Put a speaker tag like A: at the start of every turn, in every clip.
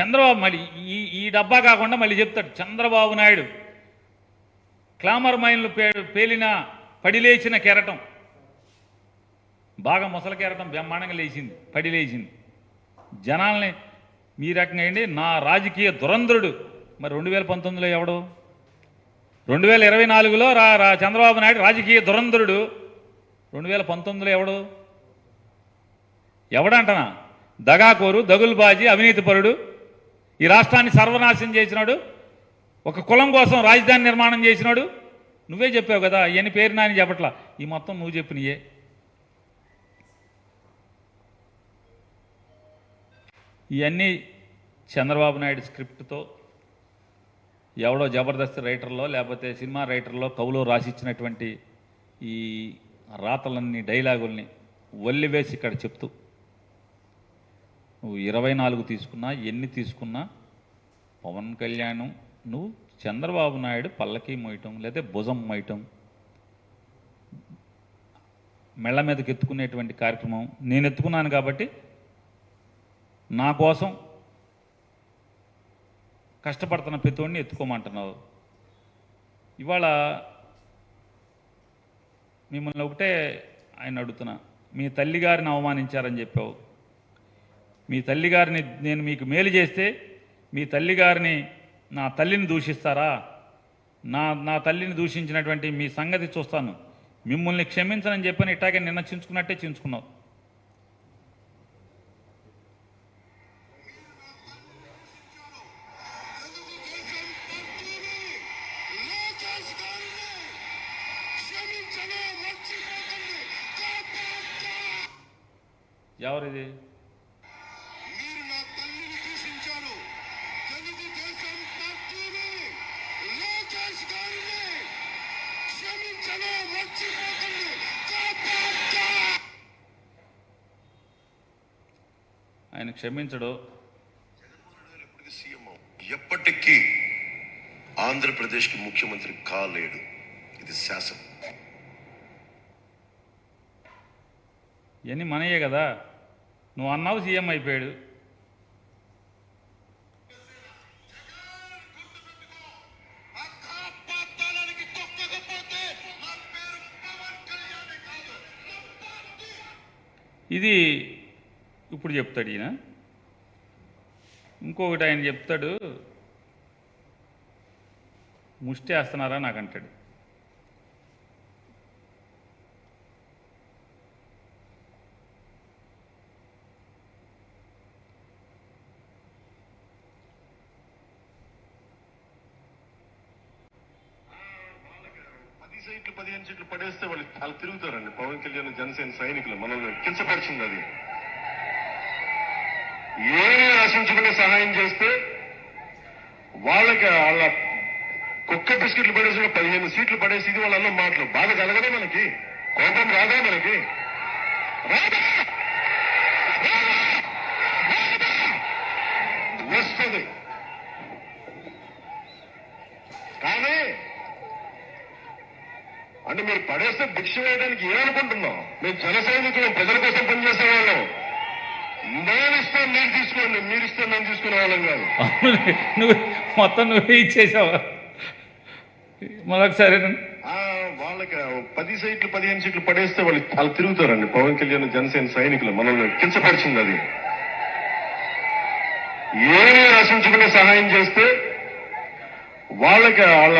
A: చంద్రబాబు మళ్ళీ ఈ ఈ డబ్బా కాకుండా మళ్ళీ చెప్తాడు చంద్రబాబు నాయుడు. క్లామర్ మైన్లు పే పేలిన పడిలేచిన కెరటం. బాగా ముసల కెరటం బ్రహ్మాండంగా లేచింది పడి లేచింది. జనాల్ని మీ రకంగా అండి నా రాజకీయ దురంధ్రుడు. మరి రెండు వేల పంతొమ్మిదిలో ఎవడు? రెండు వేల ఇరవై నాలుగులో రా రా చంద్రబాబు నాయుడు రాజకీయ దురంధ్రుడు. రెండు వేల పంతొమ్మిదిలో ఎవడు? ఎవడంటనా? దగాకోరు దగులుబాజీ అవినీతిపరుడు. ఈ రాష్ట్రాన్ని సర్వనాశనం చేసినాడు. ఒక కులం కోసం రాజధాని నిర్మాణం చేసినాడు. నువ్వే చెప్పావు కదా ఎన్ని పేరు నాని చెప్పట్లా. ఈ మొత్తం నువ్వు చెప్పినయే. ఇవన్నీ చంద్రబాబు నాయుడు స్క్రిప్ట్తో ఎవడో జబర్దస్త్ రైటర్లో లేకపోతే సినిమా రైటర్లో కవులో రాసిచ్చినటువంటి ఈ రాతలన్నీ డైలాగుల్ని వల్లివేసి ఇక్కడ చెప్తూ నువ్వు ఇరవై నాలుగు తీసుకున్నా ఎన్ని తీసుకున్నా పవన్ కళ్యాణ్ నువ్వు చంద్రబాబు నాయుడు పల్లకి మోయటం లేదా భుజం మోయటం మెళ్ళ మీదకి ఎత్తుకునేటువంటి కార్యక్రమం నేను ఎత్తుకున్నాను కాబట్టి నా కోసం కష్టపడుతున్న ప్రతివాడిని ఎత్తుకోమంటున్నావు. ఇవాళ మిమ్మల్ని ఒకటే ఆయన అడుగుతున్నా మీ తల్లిగారిని అవమానించారని చెప్పావు. మీ తల్లిగారిని నేను మీకు మేలు చేస్తే మీ తల్లిగారిని నా తల్లిని దూషిస్తారా? నా నా తల్లిని దూషించినటువంటి మీ సంగతి చూస్తాను. మిమ్మల్ని క్షమించనని చెప్పని ఇట్టాగే నిన్న చించుకున్నట్టే చించుకున్నావు. ఎవరిది? ఆయన క్షమించడు.
B: ఎప్పటికీ ఆంధ్రప్రదేశ్కి ముఖ్యమంత్రి కాలేడు. ఇది శాసనం.
A: ఇవన్నీ మనయే కదా. నువ్వు అన్నావు సీఎం అయిపోయాడు. ఇది ఇప్పుడు చెప్తాడు ఈయన. ఇంకొకటి ఆయన చెప్తాడు ముష్టి వేస్తున్నారా? నాకు అంటాడు.
B: సీట్లు పదిహేను సీట్లు పడేస్తే వాళ్ళు వాళ్ళు తిరుగుతారండి. పవన్ కళ్యాణ్ జనసేన సైనికులు మనల్ని కించపరిచింది అది. ఏమీ ఆశించకుండా సహాయం చేస్తే వాళ్ళకి వాళ్ళ కుక్క బిస్కెట్లు పడేసి పదిహేను సీట్లు పడేసి ఇది వాళ్ళ మాటలు. బాధ కలగదా మనకి. కోపం రాదా మనకి. రాదా? రాదా? వస్తుంది కానీ అంటే మీరు పడేస్తే భిక్ష వేయడానికి ఏమనుకుంటున్నాం మేము జన సైనికులు ప్రజల కోసం పనిచేసే వాళ్ళం నేను ఇస్తాను మీరు తీసుకోండి మీరు ఇస్తే మేము తీసుకునే వాళ్ళం కాదు.
A: నువ్వు మొత్తం నువ్వే ఇచ్చేసావు? మరొకసారి
B: వాళ్ళకి పది సీట్లు పదిహేను సీట్లు పడేస్తే వాళ్ళు వాళ్ళు తిరుగుతారండి. పవన్ కళ్యాణ్ జనసేన సైనికులు మనల్ని కించపరిచింది అది. ఏమీ ఆశించకుండా సహాయం చేస్తే వాళ్ళకి వాళ్ళ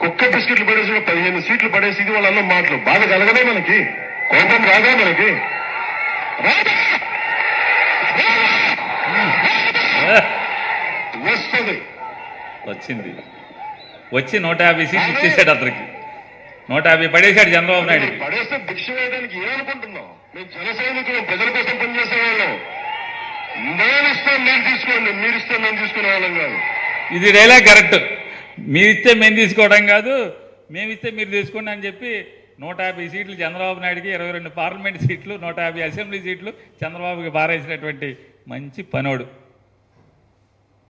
B: కుక్క బిస్కెట్లు పడేసి పదిహేను సీట్లు పడేసి ఇది వాళ్ళ మాటలు. బాధ కలగదా మనకి. కోపం రాదా మనకి? వస్తుంది.
A: వచ్చింది. వచ్చి నూట యాభై సీట్లు ఇచ్చేసాడు అతనికి. నూట యాభై పడేశాడు చంద్రబాబు నాయుడు.
B: పడేస్తే భిక్ష వేయడానికి ఏమనుకుంటున్నాం మేము జన సైనికులు ప్రజల కోసం పనిచేసే వాళ్ళం నేను ఇస్తే మీరు తీసుకోండి మీరు ఇస్తే మేము తీసుకునే వాళ్ళం కాదు.
A: ఇది డైలాగ్ కరెక్ట్. మీరిస్తే మేము తీసుకోవడం కాదు మేమిస్తే మీరు తీసుకోండి అని చెప్పి నూట యాభై సీట్లు చంద్రబాబు నాయుడుకి ఇరవై రెండు పార్లమెంట్ సీట్లు నూట యాభై అసెంబ్లీ సీట్లు చంద్రబాబుకి బారేసినటువంటి మంచి పనోడు.